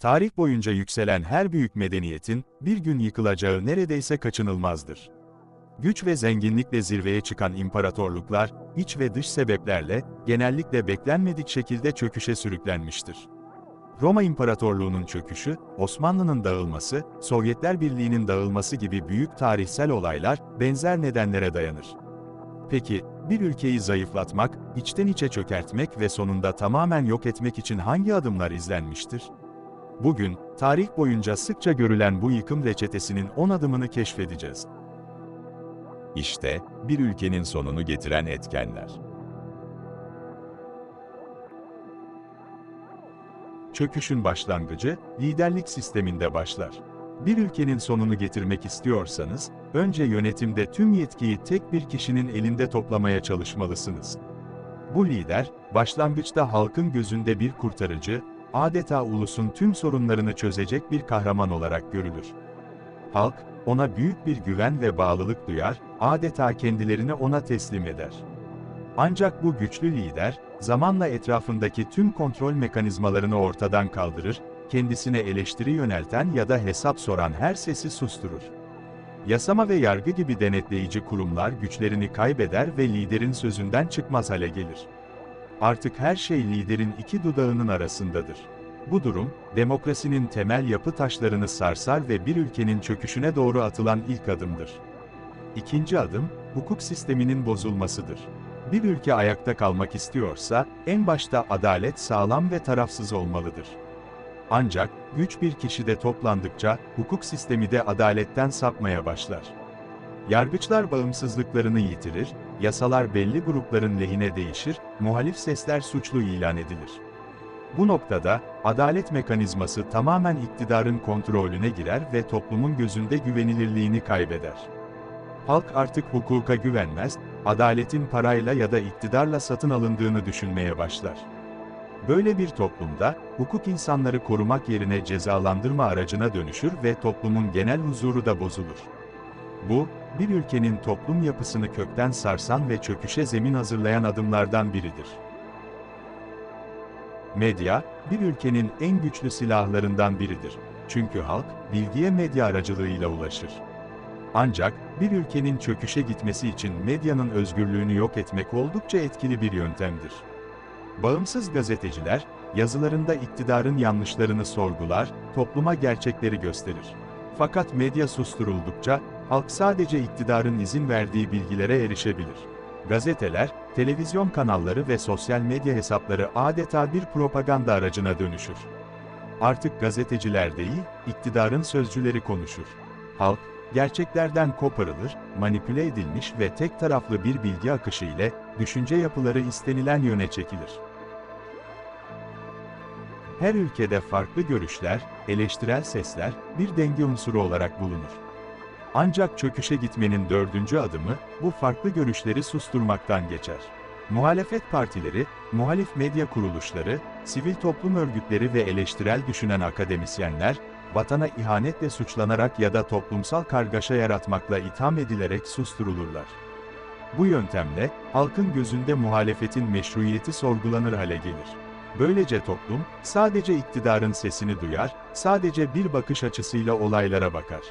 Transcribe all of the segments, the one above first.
Tarih boyunca yükselen her büyük medeniyetin bir gün yıkılacağı neredeyse kaçınılmazdır. Güç ve zenginlikle zirveye çıkan imparatorluklar, iç ve dış sebeplerle genellikle beklenmedik şekilde çöküşe sürüklenmiştir. Roma İmparatorluğu'nun çöküşü, Osmanlı'nın dağılması, Sovyetler Birliği'nin dağılması gibi büyük tarihsel olaylar benzer nedenlere dayanır. Peki, bir ülkeyi zayıflatmak, içten içe çökertmek ve sonunda tamamen yok etmek için hangi adımlar izlenmiştir? Bugün, tarih boyunca sıkça görülen bu yıkım reçetesinin 10 adımını keşfedeceğiz. İşte, bir ülkenin sonunu getiren etkenler. Çöküşün başlangıcı, liderlik sisteminde başlar. Bir ülkenin sonunu getirmek istiyorsanız, önce yönetimde tüm yetkiyi tek bir kişinin elinde toplamaya çalışmalısınız. Bu lider, başlangıçta halkın gözünde bir kurtarıcı, adeta ulusun tüm sorunlarını çözecek bir kahraman olarak görülür. Halk, ona büyük bir güven ve bağlılık duyar, adeta kendilerini ona teslim eder. Ancak bu güçlü lider, zamanla etrafındaki tüm kontrol mekanizmalarını ortadan kaldırır, kendisine eleştiri yönelten ya da hesap soran her sesi susturur. Yasama ve yargı gibi denetleyici kurumlar güçlerini kaybeder ve liderin sözünden çıkmaz hale gelir. Artık her şey liderin iki dudağının arasındadır. Bu durum, demokrasinin temel yapı taşlarını sarsar ve bir ülkenin çöküşüne doğru atılan ilk adımdır. İkinci adım, hukuk sisteminin bozulmasıdır. Bir ülke ayakta kalmak istiyorsa, en başta adalet sağlam ve tarafsız olmalıdır. Ancak, güç bir kişide toplandıkça, hukuk sistemi de adaletten sapmaya başlar. Yargıçlar bağımsızlıklarını yitirir, yasalar belli grupların lehine değişir, muhalif sesler suçlu ilan edilir. Bu noktada, adalet mekanizması tamamen iktidarın kontrolüne girer ve toplumun gözünde güvenilirliğini kaybeder. Halk artık hukuka güvenmez, adaletin parayla ya da iktidarla satın alındığını düşünmeye başlar. Böyle bir toplumda, hukuk insanları korumak yerine cezalandırma aracına dönüşür ve toplumun genel huzuru da bozulur. Bu, bir ülkenin toplum yapısını kökten sarsan ve çöküşe zemin hazırlayan adımlardan biridir. Medya, bir ülkenin en güçlü silahlarından biridir. Çünkü halk, bilgiye medya aracılığıyla ulaşır. Ancak, bir ülkenin çöküşe gitmesi için medyanın özgürlüğünü yok etmek oldukça etkili bir yöntemdir. Bağımsız gazeteciler, yazılarında iktidarın yanlışlarını sorgular, topluma gerçekleri gösterir. Fakat medya susturuldukça, halk sadece iktidarın izin verdiği bilgilere erişebilir. Gazeteler, televizyon kanalları ve sosyal medya hesapları adeta bir propaganda aracına dönüşür. Artık gazeteciler değil, iktidarın sözcüleri konuşur. Halk, gerçeklerden koparılır, manipüle edilmiş ve tek taraflı bir bilgi akışı ile düşünce yapıları istenilen yöne çekilir. Her ülkede farklı görüşler, eleştirel sesler bir denge unsuru olarak bulunur. Ancak çöküşe gitmenin dördüncü adımı, bu farklı görüşleri susturmaktan geçer. Muhalefet partileri, muhalif medya kuruluşları, sivil toplum örgütleri ve eleştirel düşünen akademisyenler, vatana ihanetle suçlanarak ya da toplumsal kargaşa yaratmakla itham edilerek susturulurlar. Bu yöntemle, halkın gözünde muhalefetin meşruiyeti sorgulanır hale gelir. Böylece toplum, sadece iktidarın sesini duyar, sadece bir bakış açısıyla olaylara bakar.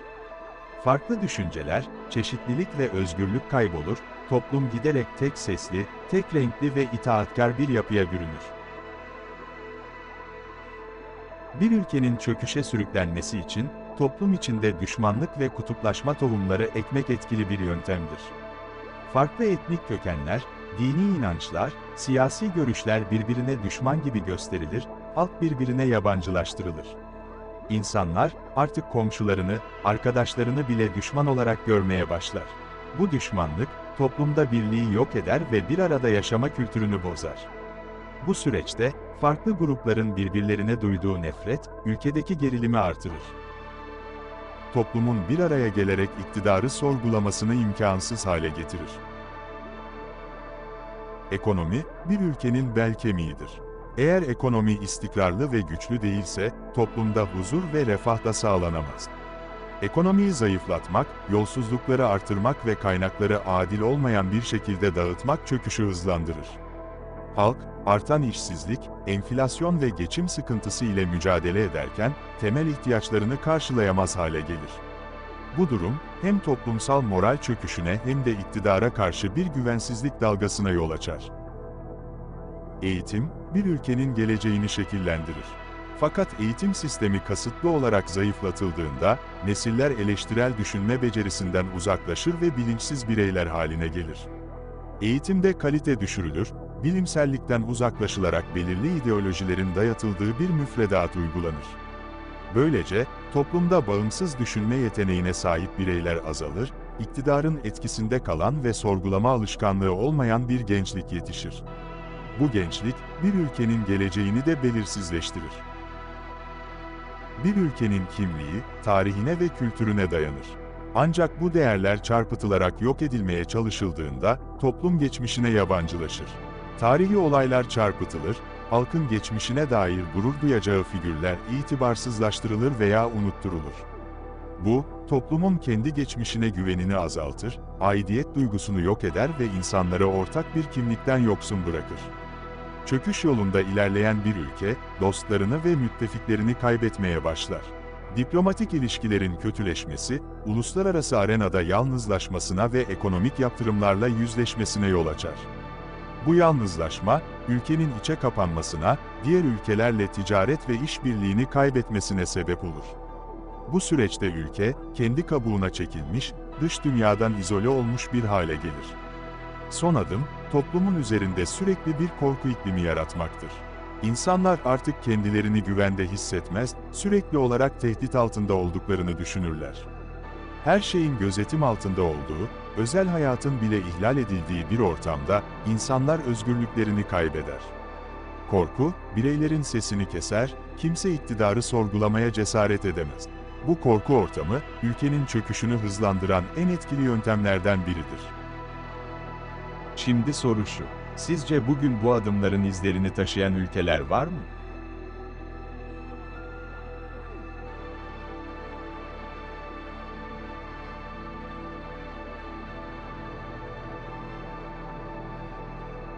Farklı düşünceler, çeşitlilik ve özgürlük kaybolur, toplum giderek tek sesli, tek renkli ve itaatkar bir yapıya bürünür. Bir ülkenin çöküşe sürüklenmesi için, toplum içinde düşmanlık ve kutuplaşma tohumları ekmek etkili bir yöntemdir. Farklı etnik kökenler, dini inançlar, siyasi görüşler birbirine düşman gibi gösterilir, halk birbirine yabancılaştırılır. İnsanlar, artık komşularını, arkadaşlarını bile düşman olarak görmeye başlar. Bu düşmanlık, toplumda birliği yok eder ve bir arada yaşama kültürünü bozar. Bu süreçte, farklı grupların birbirlerine duyduğu nefret, ülkedeki gerilimi artırır. Toplumun bir araya gelerek iktidarı sorgulamasını imkansız hale getirir. Ekonomi, bir ülkenin bel kemiğidir. Eğer ekonomi istikrarlı ve güçlü değilse, toplumda huzur ve refah da sağlanamaz. Ekonomiyi zayıflatmak, yolsuzlukları artırmak ve kaynakları adil olmayan bir şekilde dağıtmak çöküşü hızlandırır. Halk, artan işsizlik, enflasyon ve geçim sıkıntısı ile mücadele ederken, temel ihtiyaçlarını karşılayamaz hale gelir. Bu durum, hem toplumsal moral çöküşüne hem de iktidara karşı bir güvensizlik dalgasına yol açar. Eğitim, bir ülkenin geleceğini şekillendirir. Fakat eğitim sistemi kasıtlı olarak zayıflatıldığında, nesiller eleştirel düşünme becerisinden uzaklaşır ve bilinçsiz bireyler haline gelir. Eğitimde kalite düşürülür, bilimsellikten uzaklaşılarak belirli ideolojilerin dayatıldığı bir müfredat uygulanır. Böylece, toplumda bağımsız düşünme yeteneğine sahip bireyler azalır, iktidarın etkisinde kalan ve sorgulama alışkanlığı olmayan bir gençlik yetişir. Bu gençlik, bir ülkenin geleceğini de belirsizleştirir. Bir ülkenin kimliği, tarihine ve kültürüne dayanır. Ancak bu değerler çarpıtılarak yok edilmeye çalışıldığında, toplum geçmişine yabancılaşır. Tarihi olaylar çarpıtılır, halkın geçmişine dair gurur duyacağı figürler itibarsızlaştırılır veya unutturulur. Bu, toplumun kendi geçmişine güvenini azaltır, aidiyet duygusunu yok eder ve insanları ortak bir kimlikten yoksun bırakır. Çöküş yolunda ilerleyen bir ülke, dostlarını ve müttefiklerini kaybetmeye başlar. Diplomatik ilişkilerin kötüleşmesi, uluslararası arenada yalnızlaşmasına ve ekonomik yaptırımlarla yüzleşmesine yol açar. Bu yalnızlaşma, ülkenin içe kapanmasına, diğer ülkelerle ticaret ve işbirliğini kaybetmesine sebep olur. Bu süreçte ülke, kendi kabuğuna çekilmiş, dış dünyadan izole olmuş bir hale gelir. Son adım, toplumun üzerinde sürekli bir korku iklimi yaratmaktır. İnsanlar artık kendilerini güvende hissetmez, sürekli olarak tehdit altında olduklarını düşünürler. Her şeyin gözetim altında olduğu, özel hayatın bile ihlal edildiği bir ortamda insanlar özgürlüklerini kaybeder. Korku, bireylerin sesini keser, kimse iktidarı sorgulamaya cesaret edemez. Bu korku ortamı, ülkenin çöküşünü hızlandıran en etkili yöntemlerden biridir. Şimdi soru şu. Sizce bugün bu adımların izlerini taşıyan ülkeler var mı?